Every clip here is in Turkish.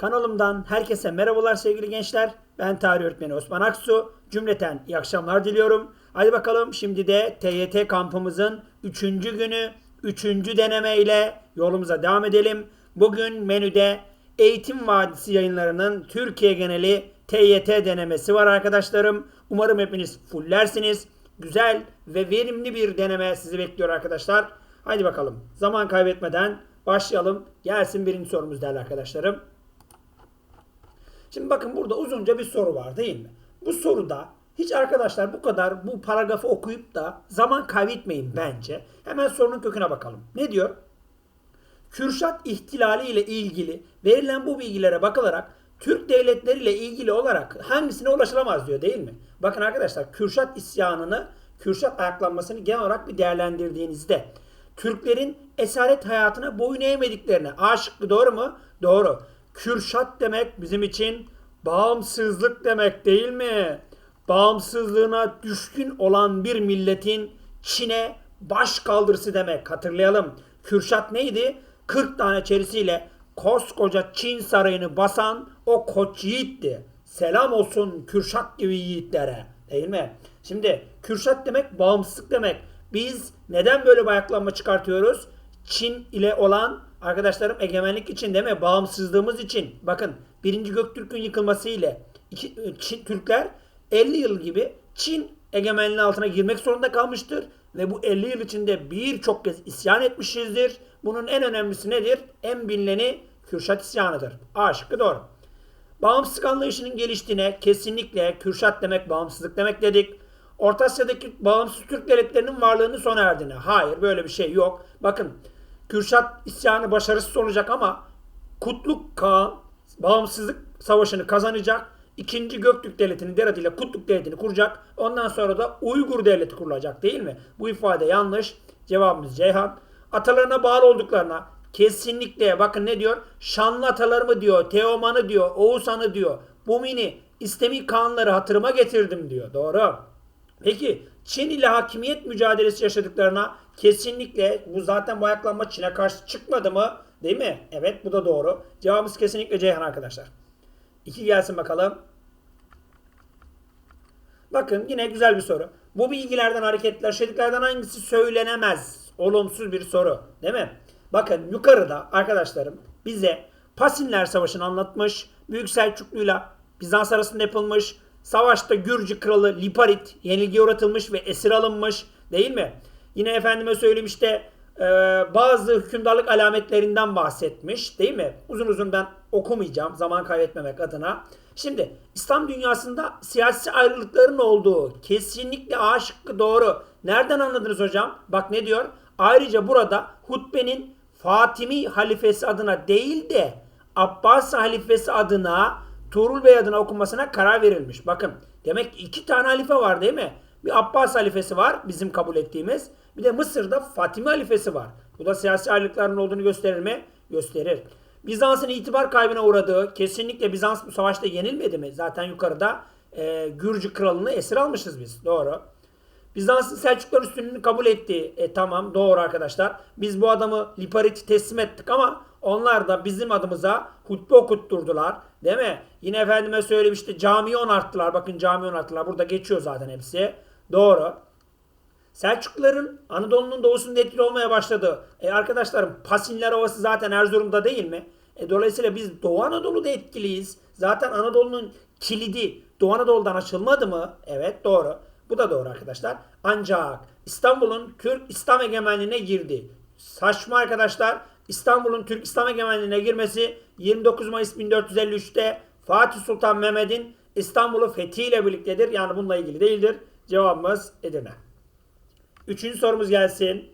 Kanalımdan herkese merhabalar sevgili gençler. Ben tarih öğretmeni Osman Aksu. Cümleten iyi akşamlar diliyorum. Hadi bakalım şimdi de TYT kampımızın 3. günü 3. deneme ile yolumuza devam edelim. Bugün menüde Eğitim Vadisi yayınlarının Türkiye geneli TYT denemesi var arkadaşlarım. Umarım hepiniz fullersiniz. Güzel ve verimli bir deneme sizi bekliyor arkadaşlar. Hadi bakalım zaman kaybetmeden başlayalım. Gelsin birinci sorumuz değerli arkadaşlarım. Şimdi bakın burada uzunca bir soru var değil mi? Bu soruda hiç arkadaşlar bu kadar bu paragrafı okuyup da zaman kaybetmeyin bence. Hemen sorunun köküne bakalım. Ne diyor? Kürşat ihtilali ile ilgili verilen bu bilgilere bakılarak Türk devletleri ile ilgili olarak hangisine ulaşılamaz diyor değil mi? Bakın arkadaşlar Kürşat isyanını, Kürşat ayaklanmasını genel olarak bir değerlendirdiğinizde Türklerin esaret hayatına boyun eğmediklerine A şıkkı doğru mu? Doğru. Kürşat demek bizim için bağımsızlık demek değil mi? Bağımsızlığına düşkün olan bir milletin Çin'e baş kaldırısı demek. Hatırlayalım. Kürşat neydi? 40 tane çerisiyle koskoca Çin sarayını basan o koç yiğitti. Selam olsun Kürşat gibi yiğitlere. Değil mi? Şimdi Kürşat demek bağımsızlık demek. Biz neden böyle bir ayaklanma çıkartıyoruz? Çin ile olan arkadaşlarım egemenlik için değil mi? Bağımsızlığımız için. Bakın 1. Göktürk'ün yıkılması ile iki, Çin, Türkler 50 yıl gibi Çin egemenliği altına girmek zorunda kalmıştır. Ve bu 50 yıl içinde birçok kez isyan etmişizdir. Bunun en önemlisi nedir? En bilineni Kürşat isyanıdır. A şıkkı doğru. Bağımsızlık anlayışının geliştiğine kesinlikle Kürşat demek bağımsızlık demek dedik. Orta Asya'daki bağımsız Türk devletlerinin varlığını sona erdiğine. Hayır böyle bir şey yok. Bakın Kürşat isyanı başarısız olacak ama Kutluk Kağan bağımsızlık savaşını kazanacak. İkinci Göktürk Devleti'nin der adıyla Kutluk Devleti'ni kuracak. Ondan sonra da Uygur Devleti kurulacak değil mi? Bu ifade yanlış. Cevabımız Ceyhan. Atalarına bağlı olduklarına kesinlikle bakın ne diyor? Şanlı atalarımı diyor, Teoman'ı diyor, Oğuzhan'ı diyor. Bumini, İstemi Kağanları hatırıma getirdim diyor. Doğru. Peki Çin ile hakimiyet mücadelesi yaşadıklarına kesinlikle bu zaten bu ayaklanma Çin'e karşı çıkmadı mı? Değil mi? Evet bu da doğru. Cevabımız kesinlikle Ceyhan arkadaşlar. İki gelsin bakalım. Bakın yine güzel bir soru. Bu bilgilerden hareketle aşağıdakilerden hangisi söylenemez? Olumsuz bir soru. Değil mi? Bakın yukarıda arkadaşlarım bize Pasinler Savaşı'nı anlatmış. Büyük Selçuklu'yla Bizans arasında yapılmış. Savaşta Gürcü kralı Liparit yenilgiye uğratılmış ve esir alınmış. Değil mi? Yine efendime söyleyeyim işte e, bazı hükümdarlık alametlerinden bahsetmiş. Değil mi? Uzun uzun ben okumayacağım zaman kaybetmemek adına. Şimdi İslam dünyasında siyasi ayrılıkların olduğu kesinlikle A doğru. Nereden anladınız hocam? Bak ne diyor? Ayrıca burada hutbenin Fatimi halifesi adına değil de Abbas halifesi adına Tuğrul Bey adına okunmasına karar verilmiş. Bakın demek ki iki tane halife var değil mi? Bir Abbas halifesi var bizim kabul ettiğimiz. Bir de Mısır'da Fatimi halifesi var. Bu da siyasi ayrılıkların olduğunu gösterir mi? Gösterir. Bizans'ın itibar kaybına uğradığı kesinlikle Bizans bu savaşta yenilmedi mi? Zaten yukarıda e, Gürcü kralını esir almışız biz. Doğru. Bizans'ın Selçukluların üstünlüğünü kabul etti. E tamam doğru arkadaşlar. Biz bu adamı Liparit'i teslim ettik ama onlar da bizim adımıza hutbe okutturdular. Değil mi? Yine efendime söyleyeyim işte camiyi onarttılar. Bakın camiyi onarttılar. Burada geçiyor zaten hepsi. Doğru. Selçukluların Anadolu'nun doğusunda etkili olmaya başladı. E arkadaşlarım Pasinler Ovası zaten Erzurum'da değil mi? E dolayısıyla biz Doğu Anadolu'da etkiliyiz. Zaten Anadolu'nun kilidi Doğu Anadolu'dan açılmadı mı? Evet doğru. Bu da doğru arkadaşlar. Ancak İstanbul'un Türk İslam egemenliğine girdi. Saçma arkadaşlar. İstanbul'un Türk İslam egemenliğine girmesi 29 Mayıs 1453'te Fatih Sultan Mehmet'in İstanbul'u fethiyle birliktedir. Yani bununla ilgili değildir. Cevabımız Edirne. Üçüncü sorumuz gelsin.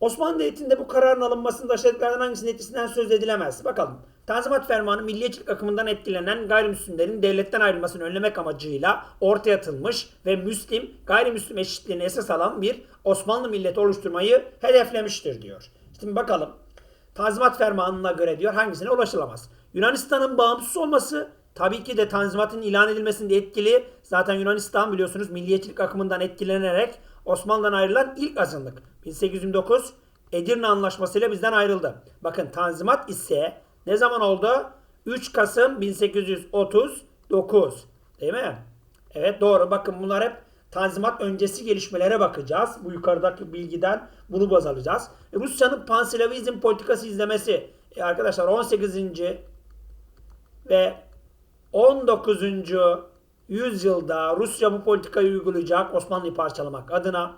Osmanlı Devleti'nde bu kararın alınmasında aşağıdakilerden hangisinin etkisinden söz edilemez? Bakalım. Tanzimat Fermanı milliyetçilik akımından etkilenen gayrimüslimlerin devletten ayrılmasını önlemek amacıyla ortaya atılmış ve Müslim gayrimüslim eşitliğini esas alan bir Osmanlı milleti oluşturmayı hedeflemiştir diyor. Şimdi bakalım. Tanzimat Fermanı'na göre diyor hangisine ulaşılamaz? Yunanistan'ın bağımsız olması tabii ki de Tanzimat'ın ilan edilmesinde etkili. Zaten Yunanistan biliyorsunuz milliyetçilik akımından etkilenerek Osmanlı'dan ayrılan ilk azınlık. 1829 Edirne Anlaşması ile bizden ayrıldı. Bakın Tanzimat ise ne zaman oldu? 3 Kasım 1839. Değil mi? Evet doğru. Bakın bunlar hep Tanzimat öncesi gelişmelere bakacağız. Bu yukarıdaki bilgiden bunu baz alacağız. E, Rusya'nın panslavizm politikası izlemesi. E, arkadaşlar 18. ve 19. yüzyılda Rusya bu politikayı uygulayacak Osmanlı'yı parçalamak adına.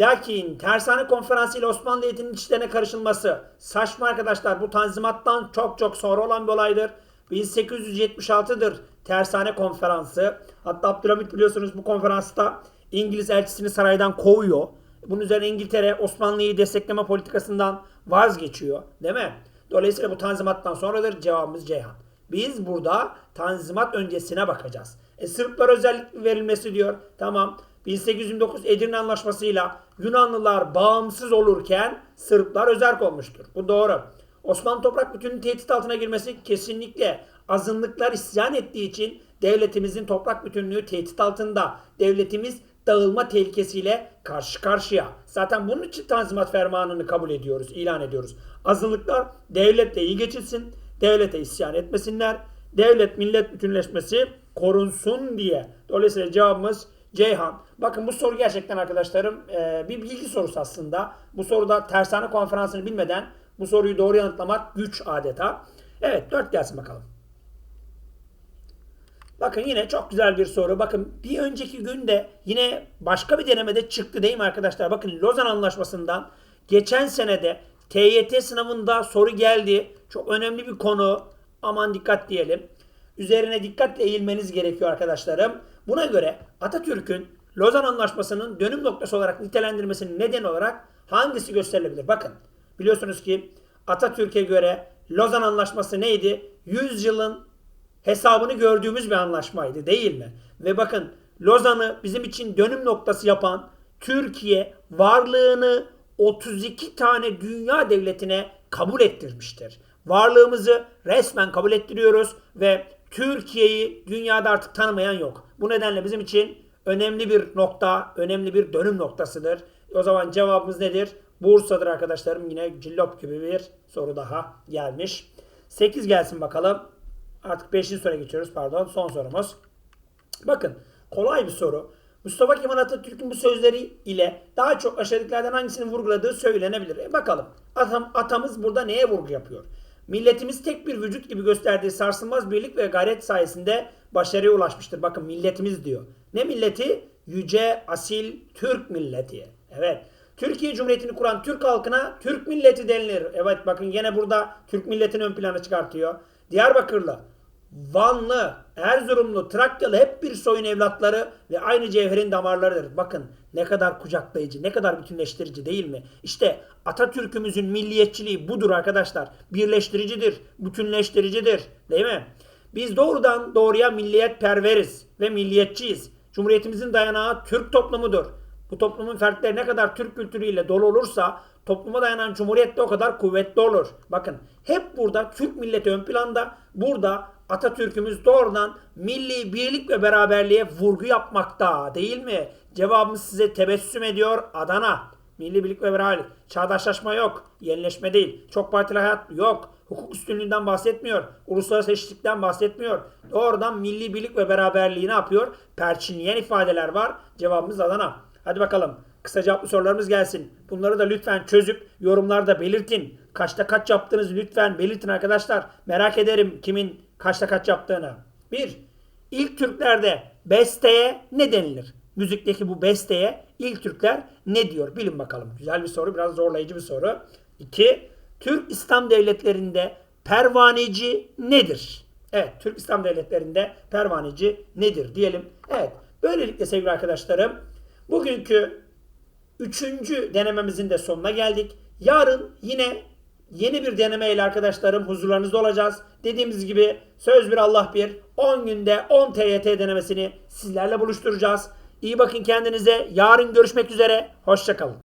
Lakin Tersane Konferansı ile Osmanlı Devleti'nin içlerine karışılması saçma arkadaşlar bu tanzimattan çok çok sonra olan bir olaydır. 1876'dır Tersane Konferansı. Hatta Abdülhamit biliyorsunuz bu konferansta İngiliz elçisini saraydan kovuyor. Bunun üzerine İngiltere Osmanlı'yı destekleme politikasından vazgeçiyor. Değil mi? Dolayısıyla bu tanzimattan sonradır cevabımız Ceyhan. Biz burada tanzimat öncesine bakacağız. E, Sırplar özellik verilmesi diyor. Tamam. 1829 Edirne Anlaşması'yla Yunanlılar bağımsız olurken Sırplar özerk olmuştur. Bu doğru. Osmanlı toprak bütünlüğünün tehdit altına girmesi kesinlikle azınlıklar isyan ettiği için devletimizin toprak bütünlüğü tehdit altında. Devletimiz dağılma tehlikesiyle karşı karşıya. Zaten bunun için Tanzimat Fermanı'nı kabul ediyoruz, ilan ediyoruz. Azınlıklar devletle iyi geçilsin, devlete isyan etmesinler, devlet millet bütünleşmesi korunsun diye. Dolayısıyla cevabımız Ceyhan. Bakın bu soru gerçekten arkadaşlarım e, bir bilgi sorusu aslında. Bu soruda tersane konferansını bilmeden bu soruyu doğru yanıtlamak güç adeta. Evet 4 gelsin bakalım. Bakın yine çok güzel bir soru. Bakın bir önceki günde yine başka bir denemede çıktı değil mi arkadaşlar? Bakın Lozan Anlaşması'ndan geçen senede TYT sınavında soru geldi. Çok önemli bir konu. Aman dikkat diyelim. Üzerine dikkatle eğilmeniz gerekiyor arkadaşlarım. Buna göre Atatürk'ün Lozan Anlaşması'nın dönüm noktası olarak nitelendirmesinin nedeni olarak hangisi gösterilebilir? Bakın biliyorsunuz ki Atatürk'e göre Lozan Anlaşması neydi? 100 yılın hesabını gördüğümüz bir anlaşmaydı değil mi? Ve bakın Lozan'ı bizim için dönüm noktası yapan Türkiye varlığını 32 tane dünya devletine kabul ettirmiştir. Varlığımızı resmen kabul ettiriyoruz ve Türkiye'yi dünyada artık tanımayan yok. Bu nedenle bizim için önemli bir nokta, önemli bir dönüm noktasıdır. O zaman cevabımız nedir? Bursa'dır arkadaşlarım. Yine cillop gibi bir soru daha gelmiş. 8 gelsin bakalım. Artık 5. soruya geçiyoruz pardon. Son sorumuz. Bakın kolay bir soru. Mustafa Kemal Atatürk'ün bu sözleri ile daha çok aşağıdakilerden hangisini vurguladığı söylenebilir. E bakalım atam, atamız burada neye vurgu yapıyor? Milletimiz tek bir vücut gibi gösterdiği sarsılmaz birlik ve gayret sayesinde başarıya ulaşmıştır. Bakın milletimiz diyor. Ne milleti? Yüce, asil Türk milleti. Evet. Türkiye Cumhuriyeti'ni kuran Türk halkına Türk milleti denilir. Evet bakın yine burada Türk milletini ön plana çıkartıyor. Diyarbakırlı, Vanlı, Erzurumlu, Trakyalı hep bir soyun evlatları ve aynı cevherin damarlarıdır. Bakın ne kadar kucaklayıcı, ne kadar bütünleştirici değil mi? İşte Atatürk'ümüzün milliyetçiliği budur arkadaşlar. Birleştiricidir, bütünleştiricidir değil mi? Biz doğrudan doğruya milliyet perveriz ve milliyetçiyiz. Cumhuriyetimizin dayanağı Türk toplumudur. Bu toplumun fertleri ne kadar Türk kültürüyle dolu olursa topluma dayanan cumhuriyet de o kadar kuvvetli olur. Bakın hep burada Türk milleti ön planda. Burada Atatürk'ümüz doğrudan milli birlik ve beraberliğe vurgu yapmakta değil mi? Cevabımız size tebessüm ediyor Adana. Milli birlik ve beraberlik. Çağdaşlaşma yok. Yenileşme değil. Çok partili hayat yok. Hukuk üstünlüğünden bahsetmiyor. Uluslararası eşitlikten bahsetmiyor. Doğrudan milli birlik ve beraberliği ne yapıyor? Perçinleyen ifadeler var. Cevabımız Adana. Hadi bakalım. Kısa cevaplı sorularımız gelsin. Bunları da lütfen çözüp yorumlarda belirtin. Kaçta kaç yaptınız lütfen belirtin arkadaşlar. Merak ederim kimin kaçta kaç yaptığını. 1. İlk Türklerde besteye ne denilir? Müzikteki bu besteye ilk Türkler ne diyor? Bilin bakalım. Güzel bir soru, biraz zorlayıcı bir soru. 2. Türk İslam devletlerinde pervaneci nedir? Evet, Türk İslam devletlerinde pervaneci nedir diyelim. Evet, böylelikle sevgili arkadaşlarım bugünkü üçüncü denememizin de sonuna geldik. Yarın yine yeni bir denemeyle arkadaşlarım huzurlarınızda olacağız. Dediğimiz gibi söz bir Allah bir 10 günde 10 TYT denemesini sizlerle buluşturacağız. İyi bakın kendinize. Yarın görüşmek üzere. Hoşçakalın.